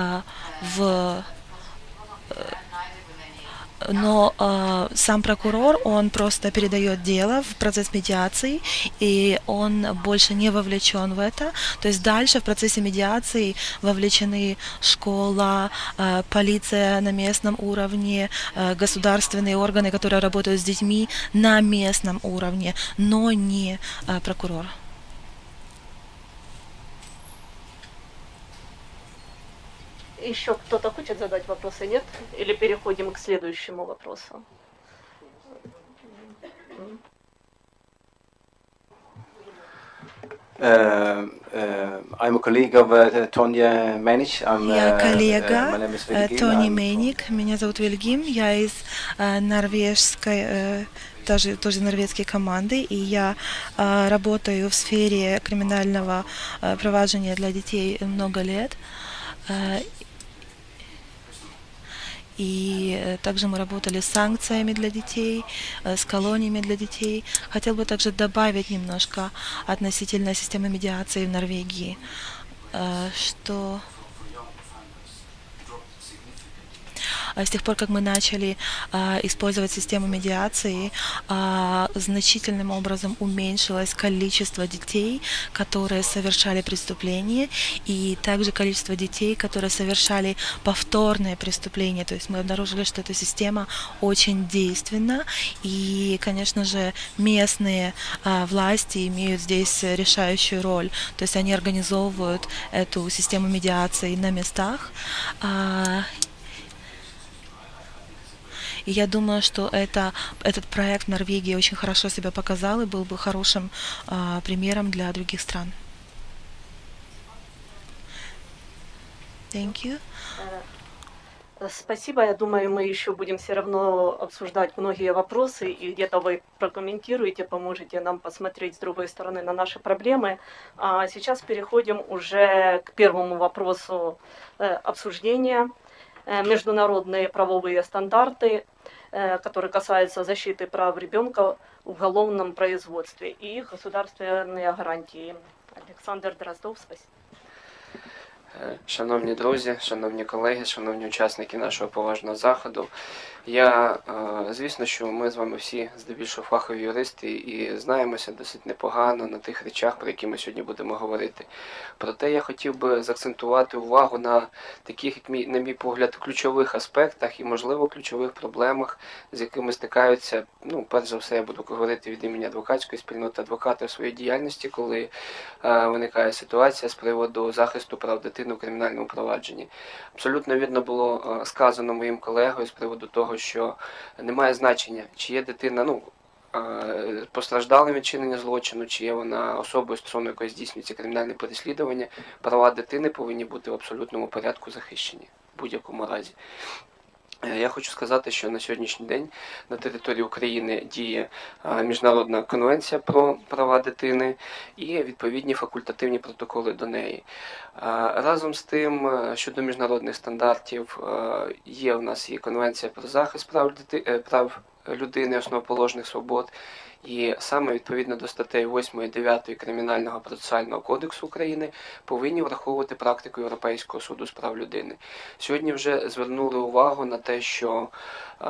а, в э, но э, сам прокурор, он просто передает дело в процесс медиации, и он больше не вовлечен в это. То есть дальше в процессе медиации вовлечены школа, э, полиция на местном уровне, э, государственные органы, которые работают с детьми на местном уровне, но не э, прокурор. Еще кто-то хочет задать вопросы, нет? Или переходим к следующему вопросу? Uh, uh, I'm a colleague of uh, Tonya Manich. I'm, Я коллега. Тони Мейник, меня зовут Вильгим, я из норвежской, тоже, тоже норвежской команды, и я работаю в сфере криминального проваджения для детей много лет. Э, И э, также мы работали с санкциями для детей, э, с колониями для детей. Хотел бы также добавить немножко относительно системы медиации в Норвегии, э, что с тех пор, как мы начали а, использовать систему медиации, а, значительным образом уменьшилось количество детей, которые совершали преступления, и также количество детей, которые совершали повторные преступления. То есть мы обнаружили, что эта система очень действенна, и, конечно же, местные а, власти имеют здесь решающую роль. То есть они организовывают эту систему медиации на местах. И я думаю, что это, этот проект в Норвегии очень хорошо себя показал и был бы хорошим а, примером для других стран. Thank you. Э, Спасибо. Я думаю, мы еще будем все равно обсуждать многие вопросы, и где-то вы прокомментируете, поможете нам посмотреть с другой стороны на наши проблемы. А сейчас переходим уже к первому вопросу э, обсуждения. Э, Международные правовые стандарты, э, которые касаются защиты прав ребенка в уголовном производстве и их государственные гарантии. Александр Дроздов, спасибо. Е, Шановні друзі, шановні колеги, шановні учасники нашого поважного заходу. я, е, звісно, що ми з вами всі здебільшого фахові юристи і знаємося досить непогано на тих речах, про які ми сьогодні будемо говорити. Проте я хотів би заакцентувати увагу на таких, як мій, на мій погляд, ключових аспектах і, можливо, ключових проблемах, з якими стикаються. Ну, перш за все, я буду говорити від імені адвокатської спільноти адвоката в своїй діяльності, коли е, виникає ситуація з приводу захисту прав дитини у кримінальному провадженні. Абсолютно вірно було е, сказано моїм колегою з приводу того, що немає значення, чи є дитина, ну. е, Постраждалим від чинення злочину, чи є вона особою, стосовно якої здійснюється кримінальне переслідування, права дитини повинні бути в абсолютному порядку захищені в будь-якому разі. Е, Я хочу сказати, що на сьогоднішній день на території України діє е, міжнародна конвенція про права дитини і відповідні факультативні протоколи до неї. Е, Разом з тим, щодо міжнародних стандартів, є у нас і конвенція про захист прав дити- е, прав людини, основоположних свобод. І саме відповідно до статей 8 і 9 Кримінального процесуального кодексу України повинні враховувати практику Європейського суду з прав людини. Сьогодні вже звернули увагу на те, що е,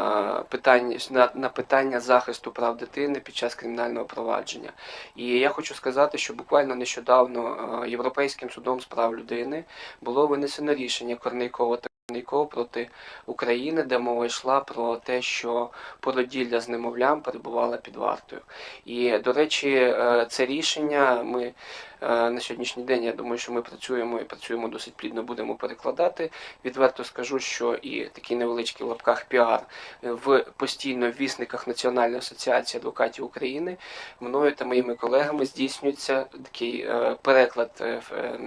питання на, на питання захисту прав дитини під час кримінального провадження. І я хочу сказати, що буквально нещодавно е, Європейським судом з прав людини було винесено рішення Корнейкова Корнейкова проти України, де мова йшла про те, що породілля з немовлям перебувала під вартою. І, до речі, е, це рішення ми на сьогоднішній день, я думаю, що ми працюємо і працюємо досить плідно, будемо перекладати. Відверто скажу, що і такий невеличкий в лапках піар в постійно вісниках Національної асоціації адвокатів України мною та моїми колегами здійснюється такий е, переклад е, в, е,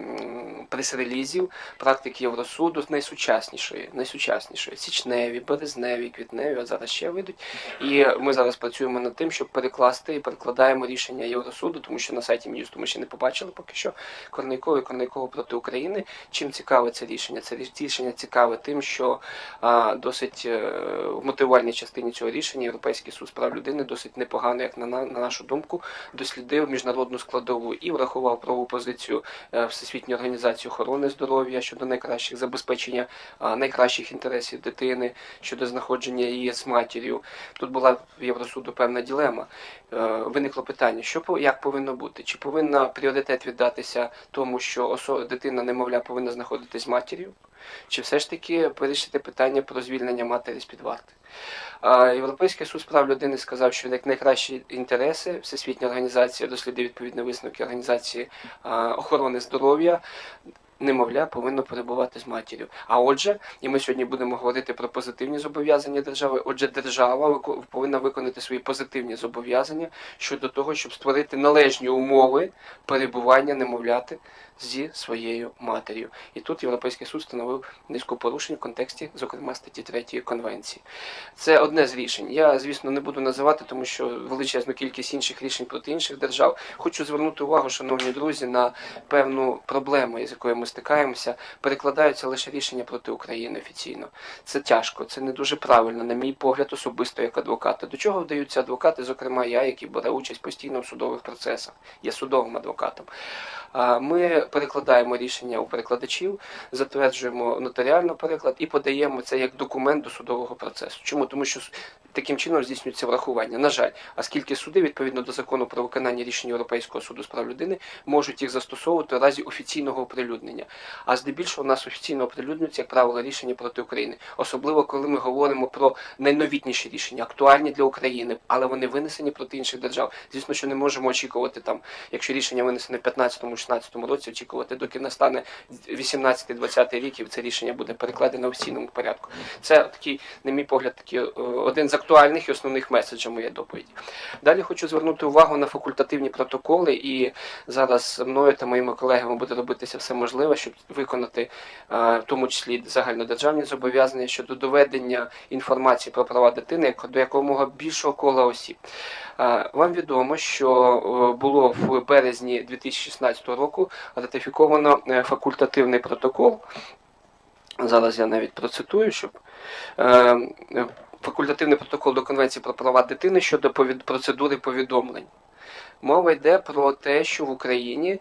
прес-релізів практики Євросуду найсучаснішої, найсучаснішої січневі, березневі, квітневі, а зараз ще вийдуть. І ми зараз працюємо над тим, щоб перекласти і перекладаємо рішення Євросуду, тому що на сайті Мін'юсту ми ще не побачили бачили поки що. Корнейково і проти України. Чим цікаве це рішення? Це рішення цікаве тим, що а, досить е, в мотивувальній частині цього рішення Європейський суд прав людини досить непогано, як на, на, на нашу думку, дослідив міжнародну складову і врахував правову позицію е, Всесвітньої організації охорони здоров'я щодо найкращих забезпечення а, найкращих інтересів дитини, щодо знаходження її з матір'ю. Тут була в Євросуду певна ділема. Е, Виникло питання, що як повинно бути? Чи повинна пріоритет віддатися тому, що дитина, немовля, повинна знаходитись матір'ю? Чи все ж таки вирішити питання про звільнення матері з під варти? Європейський суд прав людини сказав, що як найкращі інтереси Всесвітня організація дослідив відповідні висновки організації охорони здоров'я. Немовля повинно перебувати з матір'ю. А отже, і ми сьогодні будемо говорити про позитивні зобов'язання держави. Отже, держава повинна виконати свої позитивні зобов'язання щодо того, щоб створити належні умови перебування немовляти зі своєю матір'ю. І тут Європейський суд встановив низку порушень в контексті, зокрема статті 3 конвенції. Це одне з рішень. Я, звісно, не буду називати, тому що величезну кількість інших рішень проти інших держав. Хочу звернути увагу, шановні друзі, на певну проблему, з якою ми стикаємося. Перекладаються лише рішення проти України офіційно. Це тяжко, це не дуже правильно, на мій погляд, особисто як адвоката. До чого вдаються адвокати, зокрема я, який бере участь постійно в судових процесах, є судовим адвокатом. Ми перекладаємо рішення у перекладачів, затверджуємо нотаріально переклад і подаємо це як документ до судового процесу. Чому? Тому що таким чином здійснюється врахування. На жаль, оскільки суди, відповідно до закону про виконання рішень Європейського суду з прав людини, можуть їх застосовувати у разі офіційного оприлюднення. А здебільшого у нас офіційно оприлюднюється, як правило, рішення проти України, особливо коли ми говоримо про найновітніші рішення, актуальні для України, але вони винесені проти інших держав. Звісно, що не можемо очікувати там, якщо рішення винесене в 15-16 році, очікувати, доки настане 18-20 рік, і це рішення буде перекладено в офіційному порядку. Це такий, на мій погляд, такий е, один з актуальних і основних меседжів моєї доповіді. Далі хочу звернути увагу на факультативні протоколи, і зараз мною та моїми колегами буде робитися все можливе, щоб виконати е, в тому числі загальнодержавні зобов'язання щодо доведення інформації про права дитини до якомога більшого кола осіб. Е, Вам відомо, що було в березні 2016 року ратифіковано е, факультативний протокол. Зараз я навіть процитую, щоб е, е, факультативний протокол до Конвенції про права дитини щодо процедури повідомлень. Мова йде про те, що в Україні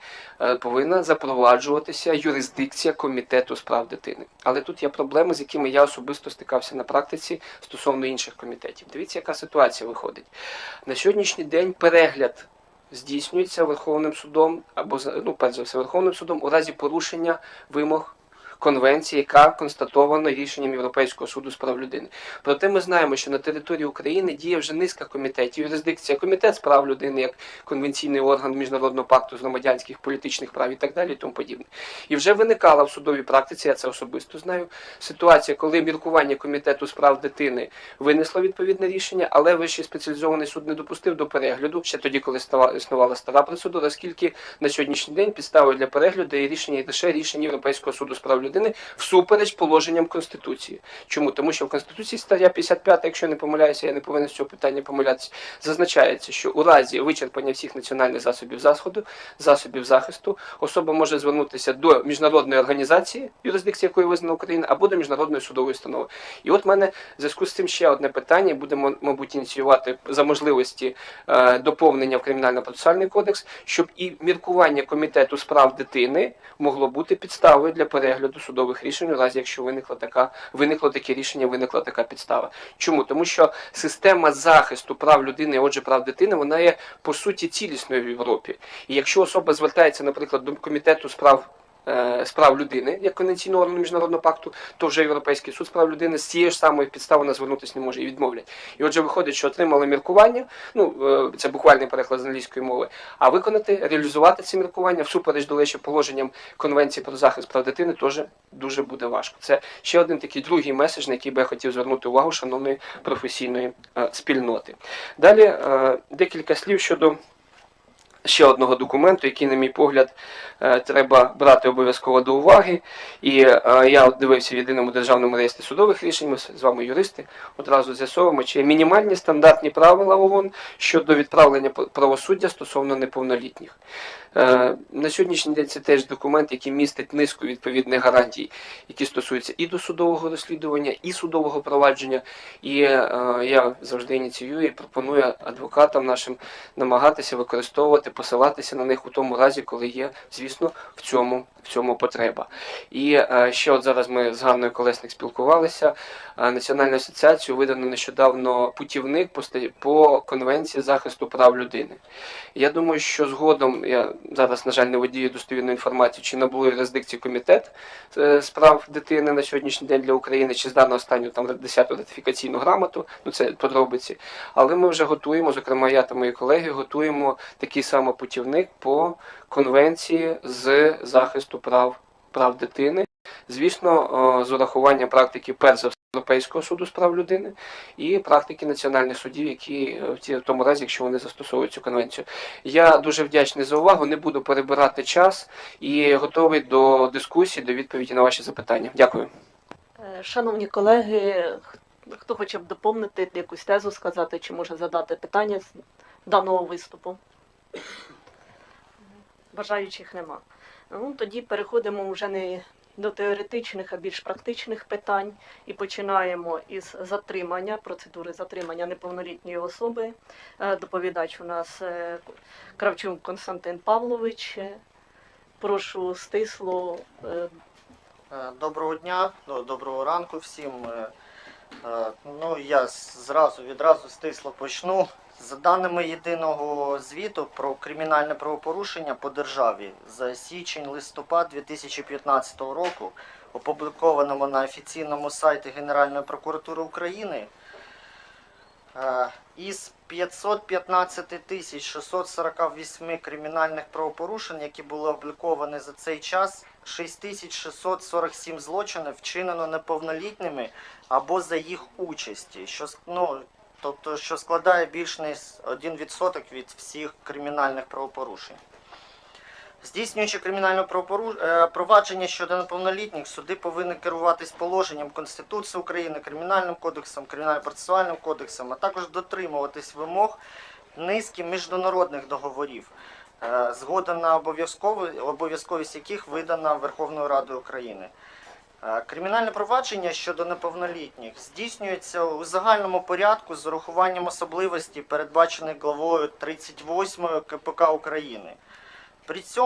повинна запроваджуватися юрисдикція комітету з прав дитини. Але тут є проблеми, з якими я особисто стикався на практиці стосовно інших комітетів. Дивіться, яка ситуація виходить. На сьогоднішній день перегляд здійснюється Верховним судом або ну, перш за все Верховним судом у разі порушення вимог. Конвенції, яка констатована рішенням Європейського суду з прав людини. Проте ми знаємо, що на території України діє вже низка комітетів, юрисдикція, комітет з прав людини як конвенційний орган міжнародного пакту з громадянських політичних прав і так далі, і тому подібне. І вже виникала в судовій практиці, я це особисто знаю. Ситуація, коли міркування комітету з прав дитини винесло відповідне рішення, але вищий спеціалізований суд не допустив до перегляду ще тоді, коли існувала стара процедура, оскільки на сьогоднішній день підставою для перегляду є рішення лише рішення Європейського суду з прав людини всупереч положенням Конституції. Чому? Тому що в Конституції стаття 55, якщо не помиляюся, я не повинен з цього питання помилятися, зазначається, що у разі вичерпання всіх національних засобів заходу, засобів захисту, особа може звернутися до міжнародної організації, юрисдикція якої визнана Україна, або до міжнародної судової установи. І от в мене в зв'язку з цим ще одне питання. Будемо, мабуть, ініціювати за можливості е, доповнення в кримінально-процесуальний кодекс, щоб і міркування комітету з прав дитини могло бути підставою для перегляду судових рішень, у разі якщо виникла така виникло таке рішення, виникла така підстава. Чому? Тому що система захисту прав людини, отже, прав дитини, вона є по суті цілісною в Європі. І якщо особа звертається, наприклад, до комітету з прав е, з прав людини, як конвенційного органу міжнародного пакту, то вже Європейський суд з прав людини з цією ж самою підставою вона звернутися не може і відмовлять. І отже, виходить, що отримали міркування, ну е, це буквальний переклад з англійської мови, а виконати, реалізувати ці міркування всупереч до лише положенням Конвенції про захист прав дитини теж дуже буде важко. Це ще один такий другий меседж, на який би я хотів звернути увагу шановної професійної е, спільноти. Далі е, декілька слів щодо ще одного документу, який, на мій погляд, е, треба брати обов'язково до уваги. І е, я дивився в єдиному державному реєстрі судових рішень. Ми з вами юристи одразу з'ясовуємо, чи є мінімальні стандартні правила ООН щодо відправлення правосуддя стосовно неповнолітніх. Е, На сьогоднішній день це теж документ, який містить низку відповідних гарантій, які стосуються і досудового розслідування, і судового провадження. І е, я завжди ініціюю і пропоную адвокатам нашим намагатися використовувати, посилатися на них у тому разі, коли є, звісно, в цьому, в цьому потреба. І е, ще от зараз ми з Ганною Колесник спілкувалися. Національною асоціацією видано нещодавно путівник по конвенції захисту прав людини. Я думаю, що згодом я зараз, на жаль, не володію достовірною інформацією, чи набули юрисдикції комітет е, з прав дитини на сьогоднішній день для України, чи здано останню там 10-ту ратифікаційну грамоту. Ну це подробиці. Але ми вже готуємо, зокрема, я та мої колеги готуємо такий самий путівник по конвенції з захисту прав прав дитини. Звісно, з урахуванням практики перш за все Європейського суду з прав людини і практики національних судів, які е, в тому разі, якщо вони застосовують цю конвенцію. Я дуже вдячний за увагу. Не буду перебирати час і готовий до дискусії, до відповіді на ваші запитання. Дякую. Е, Шановні колеги, хто хоче б доповнити якусь тезу сказати, чи може задати питання з даного виступу? Бажаючих нема. Ну, тоді переходимо вже не до теоретичних, а більш практичних питань і починаємо із затримання, процедури затримання неповнолітньої особи. Е, Доповідач у нас е, Кравчук Константин Павлович. Е, Прошу стисло Доброго дня, доброго ранку всім. Ну, я зразу відразу стисло почну. За даними єдиного звіту про кримінальне правопорушення по державі за січень-листопад 2015 року, опублікованому на офіційному сайті Генеральної прокуратури України, е, із 515 тисяч 648 кримінальних правопорушень, які були обліковані за цей час, 6647 злочинів вчинено неповнолітніми або за їх участі, що ну, тобто, що складає більш ніж 1% від всіх кримінальних правопорушень. Здійснюючи кримінальне е, провадження щодо неповнолітніх, суди повинні керуватись положенням Конституції України, Кримінальним кодексом, Кримінально-процесуальним кодексом, а також дотримуватись вимог низки міжнародних договорів, е, згода на обов'язкові- обов'язковість яких видана Верховною Радою України. Е, Кримінальне провадження щодо неповнолітніх здійснюється у загальному порядку з урахуванням особливостей, передбачених главою 38 КПК України. При цьому